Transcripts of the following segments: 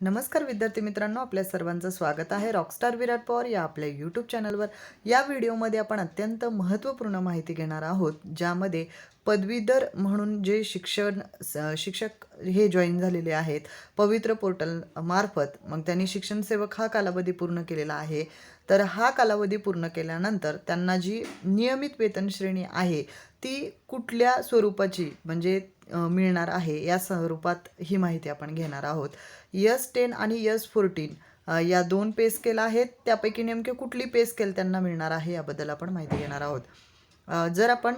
नमस्कार विद्यार्थी मित्रांनो आपल्या सर्वांचं स्वागत आहे रॉकस्टार विराट पवार या आपल्या यूट्यूब चॅनलवर या व्हिडिओमध्ये आपण अत्यंत महत्त्वपूर्ण माहिती घेणार आहोत ज्यामध्ये पदवीधर म्हणून जे शिक्षण शिक्षक हे जॉईन झालेले आहेत पवित्र पोर्टल मार्फत मग त्यांनी शिक्षण सेवक हा कालावधी पूर्ण केलेला आहे. तर हा कालावधी पूर्ण केल्यानंतर त्यांना जी नियमित वेतन श्रेणी आहे ती कुठल्या स्वरूपाची म्हणजे मिळणार आहे या स्वरूपात ही माहिती आपण घेणार आहोत. यस टेन आणि यस फोर्टीन या दोन पे स्केल आहेत. त्यापैकी नेमके कुठली पे स्केल त्यांना मिळणार आहे याबद्दल आपण माहिती घेणार आहोत. जर आपण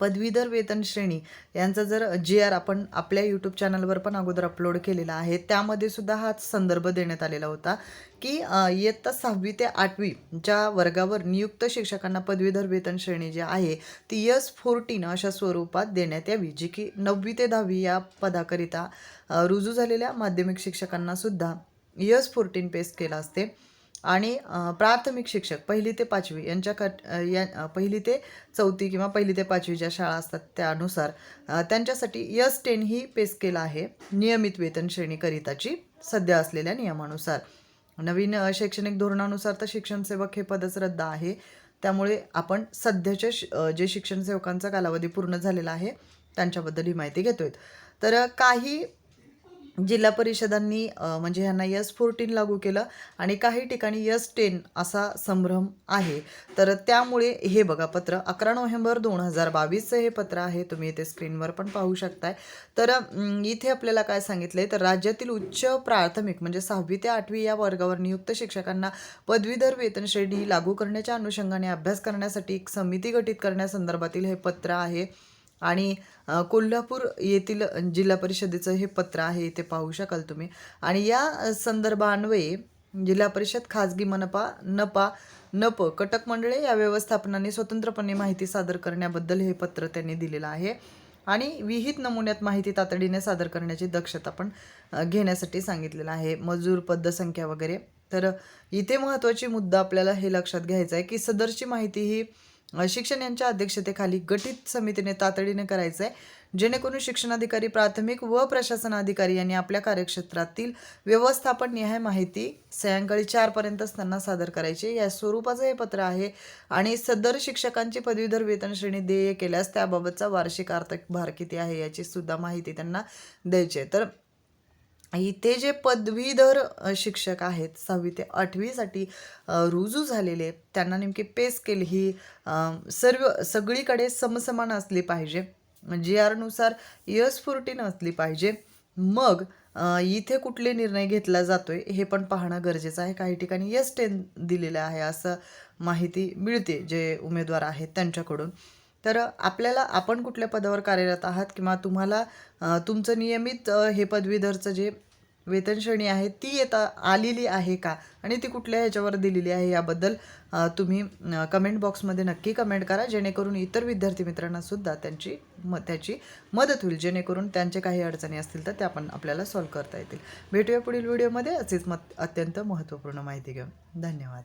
पदवीधर वेतन श्रेणी यांचा जर जी आर आपण आपल्या यूट्यूब चॅनलवर पण अगोदर अपलोड केलेला आहे त्यामध्ये सुद्धा हाच संदर्भ देण्यात आलेला होता की इयत्ता सहावी ते आठवीच्या वर्गावर नियुक्त शिक्षकांना पदवीधर वेतन श्रेणी जी आहे ती यस फोर्टीन अशा स्वरूपात देण्यात यावी जी की नववी ते दहावी या पदाकरिता रुजू झालेल्या माध्यमिक शिक्षकांना सुद्धा यस फोर्टीन पेस्ट केला असते. आणि प्राथमिक शिक्षक पहिली ते पाचवी यांच्या कट या पहिली ते चौथी किंवा पहिली ते पाचवी ज्या शाळा असतात त्यानुसार त्यांच्यासाठी यस टेन ही पे स्केल आहे नियमित वेतन श्रेणीकरिताची सध्या असलेल्या नियमानुसार. नवीन शैक्षणिक धोरणानुसार तर शिक्षण सेवक हे पदच रद्द आहे. त्यामुळे आपण सध्याच्या श- जे शिक्षण सेवकांचा कालावधी पूर्ण झालेला आहे त्यांच्याबद्दल ही माहिती घेतोय. तर काही जिल्हा परिषदांनी म्हणजे ह्यांना यस फोर्टीन लागू केलं आणि काही ठिकाणी यस टेन असा संभ्रम आहे. तर त्यामुळे हे बघा पत्र अकरा नोव्हेंबर दोन हजार बावीसचं हे पत्र आहे. तुम्ही इथे स्क्रीनवर पण पाहू शकताय. तर इथे आपल्याला काय सांगितलं आहे तर राज्यातील उच्च प्राथमिक म्हणजे सहावी ते आठवी या वर्गावर नियुक्त शिक्षकांना पदवीधर वेतन श्रेणी लागू करण्याच्या अनुषंगाने अभ्यास करण्यासाठी एक समिती गठीत करण्यासंदर्भातील हे पत्र आहे. आणि कोल्हापूर येथील जिल्हा परिषदेचं हे पत्र आहे इथे पाहू शकाल तुम्ही. आणि या संदर्भान्वये जिल्हा परिषद खाजगी मनपा नपा नप कटक मंडळे या व्यवस्थापनाने स्वतंत्रपणे माहिती सादर करण्याबद्दल हे पत्र त्यांनी दिलेलं आहे. आणि विहित नमुन्यात माहिती तातडीने सादर करण्याची दक्षता पण घेण्यासाठी सांगितलेलं आहे. मजूर पदसंख्या वगैरे. तर इथे महत्त्वाची मुद्दा आपल्याला हे लक्षात घ्यायचा आहे की सदरची माहिती ही शिक्षण यांच्या अध्यक्षतेखाली गठीत समितीने तातडीने करायचं आहे जेणेकरून शिक्षणाधिकारी प्राथमिक व प्रशासन अधिकारी यांनी आपल्या कार्यक्षेत्रातील व्यवस्थापन निहाय माहिती सायंकाळी चारपर्यंतच त्यांना सादर करायची. या स्वरूपाचं हे पत्र आहे आणि सदर शिक्षकांची पदवीधर वेतन श्रेणी देय केल्यास त्याबाबतचा वार्षिक आर्थिक भार किती आहे याची सुद्धा माहिती त्यांना द्यायची आहे. तर इथे जे पदवीधर शिक्षक आहेत सहावी ते आठवीसाठी रुजू झालेले त्यांना नेमकी पे स्केल ही सर्व सगळीकडे समसमान असली पाहिजे. म्हणजे जी आरनुसार इयर्स फोर्टीन असली पाहिजे. मग इथे कुठले निर्णय घेतला जातोय हे पण पाहणं गरजेचं आहे. काही ठिकाणी यस टेन दिलेलं आहे असं माहिती मिळते जे उमेदवार आहेत त्यांच्याकडून. तर आपल्याला आपण कुठल्या पदावर कार्यरत आहात किंवा तुम्हाला तुमचं नियमित हे पदवीधरचं जे वेतनश्रेणी आहे ती येता आलेली आहे का? आणि ती कुठल्या ह्याच्यावर दिलेली आहे याबद्दल तुम्ही कमेंट बॉक्समध्ये नक्की कमेंट करा. जेणेकरून इतर विद्यार्थी मित्रांनासुद्धा त्यांची म त्याची मदत होईल. जेणेकरून त्यांचे काही अडचणी असतील तर त्या पण आपल्याला सॉल्व्ह करता येतील. भेटूया पुढील व्हिडिओमध्ये असेच मत अत्यंत महत्त्वपूर्ण माहिती घेऊन. धन्यवाद.